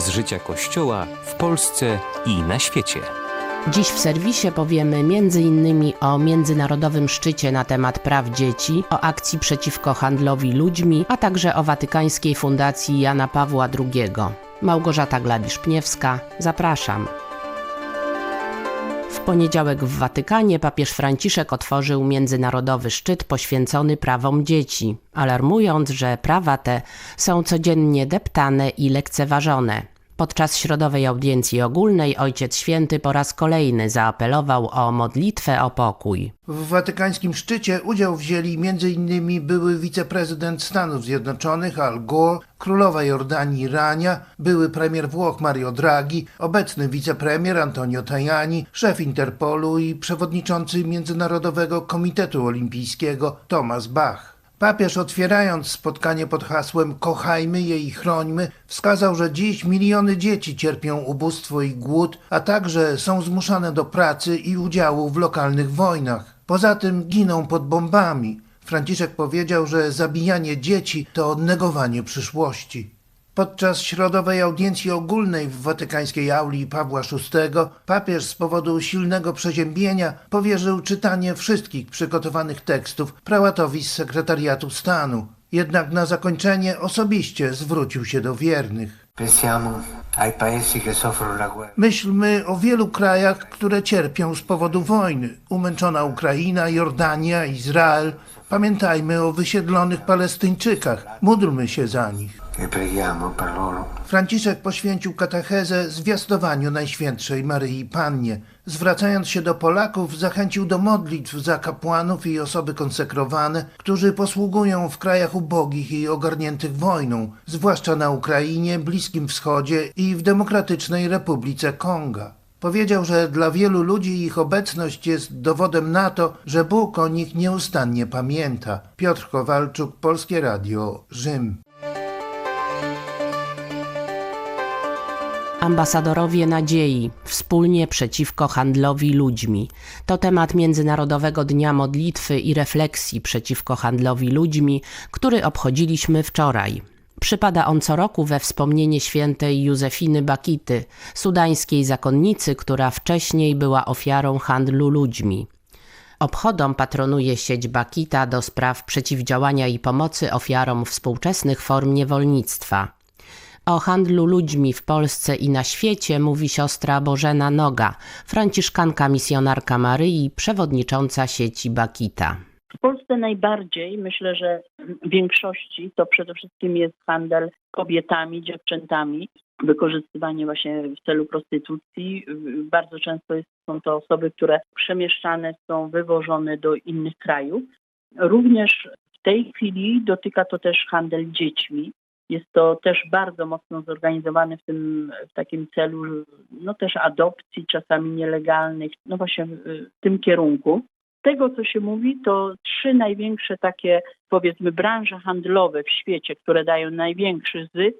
z życia Kościoła w Polsce i na świecie. Dziś w serwisie powiemy m.in. o międzynarodowym szczycie na temat praw dzieci, o akcji przeciwko handlowi ludźmi, a także o Watykańskiej Fundacji Jana Pawła II. Małgorzata Glabisz-Pniewska, zapraszam. Poniedziałek w Watykanie papież Franciszek otworzył międzynarodowy szczyt poświęcony prawom dzieci, alarmując, że prawa te są codziennie deptane i lekceważone. Podczas środowej audiencji ogólnej Ojciec Święty po raz kolejny zaapelował o modlitwę o pokój. W watykańskim szczycie udział wzięli m.in. były wiceprezydent Stanów Zjednoczonych Al Gore, królowa Jordanii Rania, były premier Włoch Mario Draghi, obecny wicepremier Antonio Tajani, szef Interpolu i przewodniczący Międzynarodowego Komitetu Olimpijskiego Thomas Bach. Papież otwierając spotkanie pod hasłem Kochajmy je i chrońmy, wskazał, że dziś miliony dzieci cierpią ubóstwo i głód, a także są zmuszane do pracy i udziału w lokalnych wojnach. Poza tym giną pod bombami. Franciszek powiedział, że zabijanie dzieci to negowanie przyszłości. Podczas środowej audiencji ogólnej w watykańskiej auli Pawła VI papież z powodu silnego przeziębienia powierzył czytanie wszystkich przygotowanych tekstów prałatowi z sekretariatu stanu. Jednak na zakończenie osobiście zwrócił się do wiernych. Myślmy o wielu krajach, które cierpią z powodu wojny. Umęczona Ukraina, Jordania, Izrael. Pamiętajmy o wysiedlonych Palestyńczykach. Módlmy się za nich. E. Franciszek poświęcił katechezę zwiastowaniu Najświętszej Maryi Pannie. Zwracając się do Polaków, zachęcił do modlitw za kapłanów i osoby konsekrowane, którzy posługują w krajach ubogich i ogarniętych wojną, zwłaszcza na Ukrainie, Bliskim Wschodzie i w Demokratycznej Republice Konga. Powiedział, że dla wielu ludzi ich obecność jest dowodem na to, że Bóg o nich nieustannie pamięta. Piotr Kowalczuk, Polskie Radio, Rzym. Ambasadorowie nadziei wspólnie przeciwko handlowi ludźmi. To temat Międzynarodowego Dnia Modlitwy i Refleksji przeciwko handlowi ludźmi, który obchodziliśmy wczoraj. Przypada on co roku we wspomnienie świętej Józefiny Bakity, sudańskiej zakonnicy, która wcześniej była ofiarą handlu ludźmi. Obchodom patronuje sieć Bakita do spraw przeciwdziałania i pomocy ofiarom współczesnych form niewolnictwa. O handlu ludźmi w Polsce i na świecie mówi siostra Bożena Noga, franciszkanka misjonarka Maryi, przewodnicząca sieci Bakita. W Polsce najbardziej, myślę, że w większości to przede wszystkim jest handel kobietami, dziewczętami, wykorzystywanie właśnie w celu prostytucji. Bardzo często są to osoby, które przemieszczane są, wywożone do innych krajów. Również w tej chwili dotyka to też handel dziećmi. Jest to też bardzo mocno zorganizowane w tym w takim celu, no też adopcji, czasami nielegalnych, no właśnie w, tym kierunku. Z tego, co się mówi, to trzy największe takie, powiedzmy, branże handlowe w świecie, które dają największy zysk,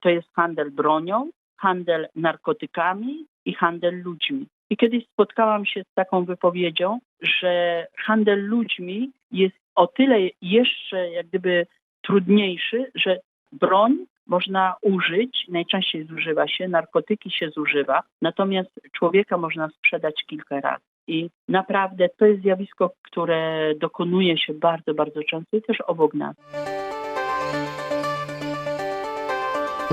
to jest handel bronią, handel narkotykami i handel ludźmi. I kiedyś spotkałam się z taką wypowiedzią, że handel ludźmi jest o tyle jeszcze jak gdyby trudniejszy, że broń można użyć, najczęściej zużywa się, narkotyki się zużywa, natomiast człowieka można sprzedać kilka razy. I naprawdę to jest zjawisko, które dokonuje się bardzo, bardzo często i też obok nas.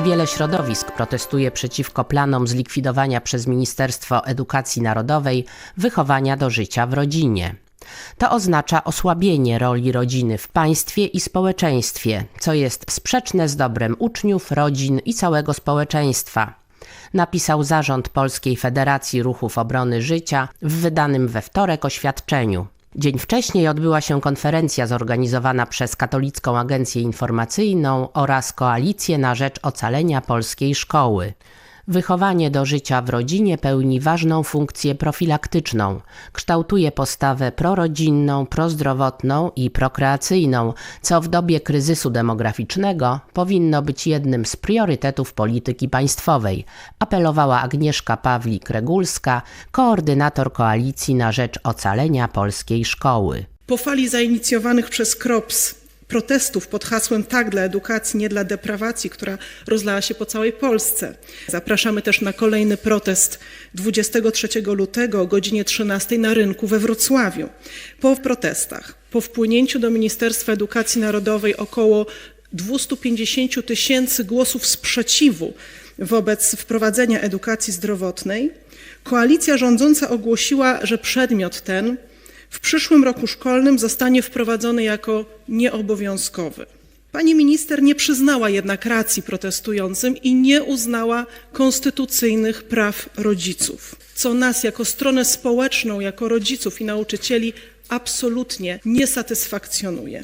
Wiele środowisk protestuje przeciwko planom zlikwidowania przez Ministerstwo Edukacji Narodowej wychowania do życia w rodzinie. To oznacza osłabienie roli rodziny w państwie i społeczeństwie, co jest sprzeczne z dobrem uczniów, rodzin i całego społeczeństwa. Napisał zarząd Polskiej Federacji Ruchów Obrony Życia w wydanym we wtorek oświadczeniu. Dzień wcześniej odbyła się konferencja zorganizowana przez Katolicką Agencję Informacyjną oraz Koalicję na rzecz ocalenia polskiej szkoły. Wychowanie do życia w rodzinie pełni ważną funkcję profilaktyczną. Kształtuje postawę prorodzinną, prozdrowotną i prokreacyjną, co w dobie kryzysu demograficznego powinno być jednym z priorytetów polityki państwowej, apelowała Agnieszka Pawlik-Regulska, koordynator Koalicji na rzecz ocalenia polskiej szkoły. Po fali zainicjowanych przez KROPS protestów pod hasłem Tak dla edukacji, nie dla deprawacji, która rozlała się po całej Polsce. Zapraszamy też na kolejny protest 23 lutego o godzinie 13 na rynku we Wrocławiu. Po protestach, po wpłynięciu do Ministerstwa Edukacji Narodowej około 250 tysięcy głosów sprzeciwu wobec wprowadzenia edukacji zdrowotnej, koalicja rządząca ogłosiła, że przedmiot ten w przyszłym roku szkolnym zostanie wprowadzony jako nieobowiązkowy. Pani minister nie przyznała jednak racji protestującym i nie uznała konstytucyjnych praw rodziców, co nas jako stronę społeczną, jako rodziców i nauczycieli absolutnie nie satysfakcjonuje.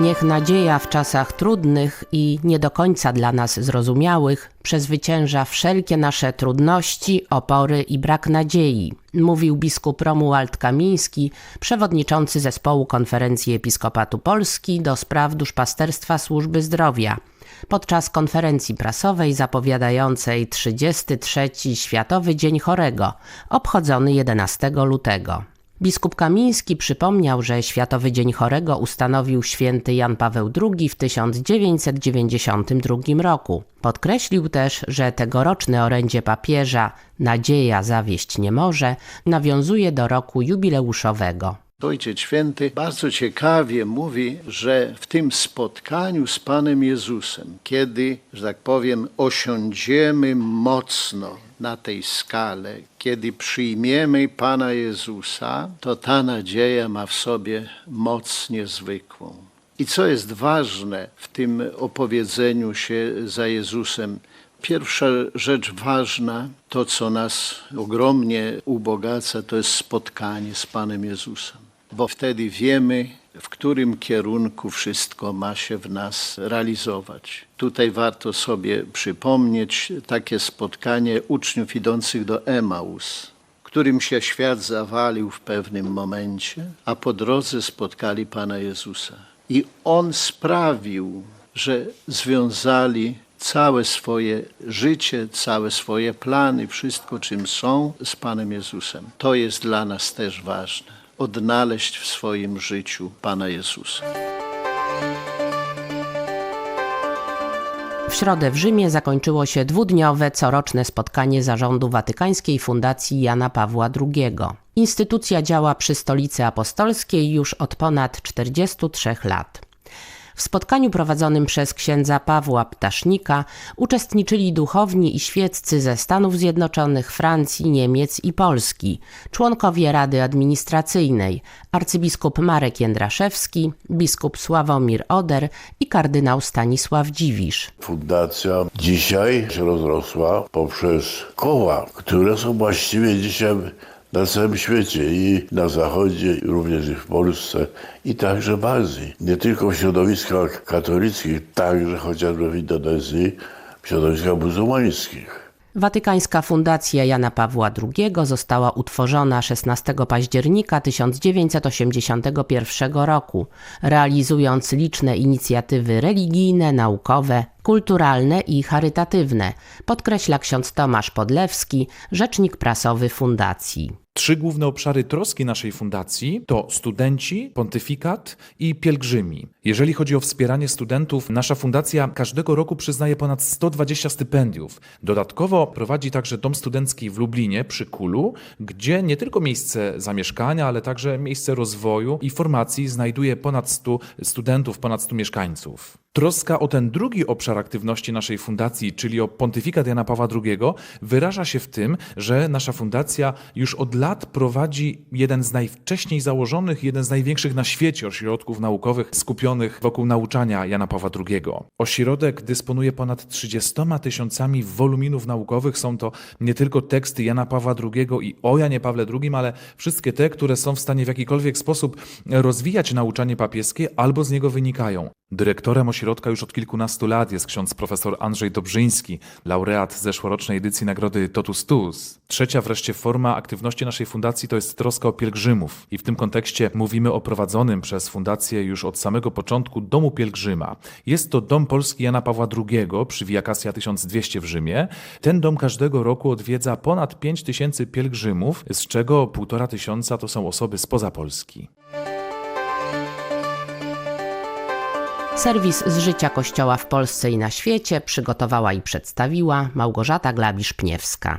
Niech nadzieja w czasach trudnych i nie do końca dla nas zrozumiałych przezwycięża wszelkie nasze trudności, opory i brak nadziei, mówił biskup Romuald Kamiński, przewodniczący zespołu Konferencji Episkopatu Polski do spraw duszpasterstwa służby zdrowia. Podczas konferencji prasowej zapowiadającej 33. Światowy Dzień Chorego, obchodzony 11 lutego. Biskup Kamiński przypomniał, że Światowy Dzień Chorego ustanowił święty Jan Paweł II w 1992 roku. Podkreślił też, że tegoroczne orędzie papieża Nadzieja zawieść nie może nawiązuje do roku jubileuszowego. Ojciec Święty bardzo ciekawie mówi, że w tym spotkaniu z Panem Jezusem, kiedy, że tak powiem, osiądziemy mocno na tej skale, kiedy przyjmiemy Pana Jezusa, to ta nadzieja ma w sobie moc niezwykłą. I co jest ważne w tym opowiedzeniu się za Jezusem, Pierwsza rzecz ważna, to co nas ogromnie ubogaca, to jest spotkanie z Panem Jezusem, bo wtedy wiemy, w którym kierunku wszystko ma się w nas realizować. Tutaj warto sobie przypomnieć takie spotkanie uczniów idących do Emaus, którym się świat zawalił w pewnym momencie, a po drodze spotkali Pana Jezusa. I On sprawił, że związali całe swoje życie, całe swoje plany, wszystko czym są z Panem Jezusem. To jest dla nas też ważne. Odnaleźć w swoim życiu Pana Jezusa. W środę w Rzymie zakończyło się dwudniowe coroczne spotkanie zarządu Watykańskiej Fundacji Jana Pawła II. Instytucja działa przy Stolicy Apostolskiej już od ponad 43 lat. W spotkaniu prowadzonym przez księdza Pawła Ptasznika uczestniczyli duchowni i świeccy ze Stanów Zjednoczonych, Francji, Niemiec i Polski, członkowie Rady Administracyjnej, arcybiskup Marek Jędraszewski, biskup Sławomir Oder i kardynał Stanisław Dziwisz. Fundacja dzisiaj się rozrosła poprzez koła, które są właściwie dzisiaj na całym świecie i na zachodzie, również i w Polsce i także w Azji. Nie tylko w środowiskach katolickich, także chociażby w Indonezji, w środowiskach muzułmańskich. Watykańska Fundacja Jana Pawła II została utworzona 16 października 1981 roku, realizując liczne inicjatywy religijne, naukowe, kulturalne i charytatywne, podkreśla ksiądz Tomasz Podlewski, rzecznik prasowy fundacji. Trzy główne obszary troski naszej fundacji to studenci, pontyfikat i pielgrzymi. Jeżeli chodzi o wspieranie studentów, nasza fundacja każdego roku przyznaje ponad 120 stypendiów. Dodatkowo prowadzi także dom studencki w Lublinie przy Kulu, gdzie nie tylko miejsce zamieszkania, ale także miejsce rozwoju i formacji znajduje ponad 100 studentów, ponad 100 mieszkańców. Troska o ten drugi obszar aktywności naszej fundacji, czyli o pontyfikat Jana Pawła II, wyraża się w tym, że nasza fundacja już od lat prowadzi jeden z najwcześniej założonych, jeden z największych na świecie ośrodków naukowych skupionych wokół nauczania Jana Pawła II. Ośrodek dysponuje ponad 30 tysiącami woluminów naukowych. Są to nie tylko teksty Jana Pawła II i o Janie Pawle II, ale wszystkie te, które są w stanie w jakikolwiek sposób rozwijać nauczanie papieskie albo z niego wynikają. Dyrektorem ośrodka już od kilkunastu lat jest ksiądz profesor Andrzej Dobrzyński, laureat zeszłorocznej edycji nagrody Totus Tuus. Trzecia wreszcie forma aktywności naszej fundacji to jest troska o pielgrzymów i w tym kontekście mówimy o prowadzonym przez fundację już od samego początku Domu Pielgrzyma. Jest to Dom Polski Jana Pawła II przy Via Cassia 1200 w Rzymie. Ten dom każdego roku odwiedza ponad 5 tysięcy pielgrzymów, z czego półtora tysiąca to są osoby spoza Polski. Serwis z życia Kościoła w Polsce i na świecie przygotowała i przedstawiła Małgorzata Glabisz-Pniewska.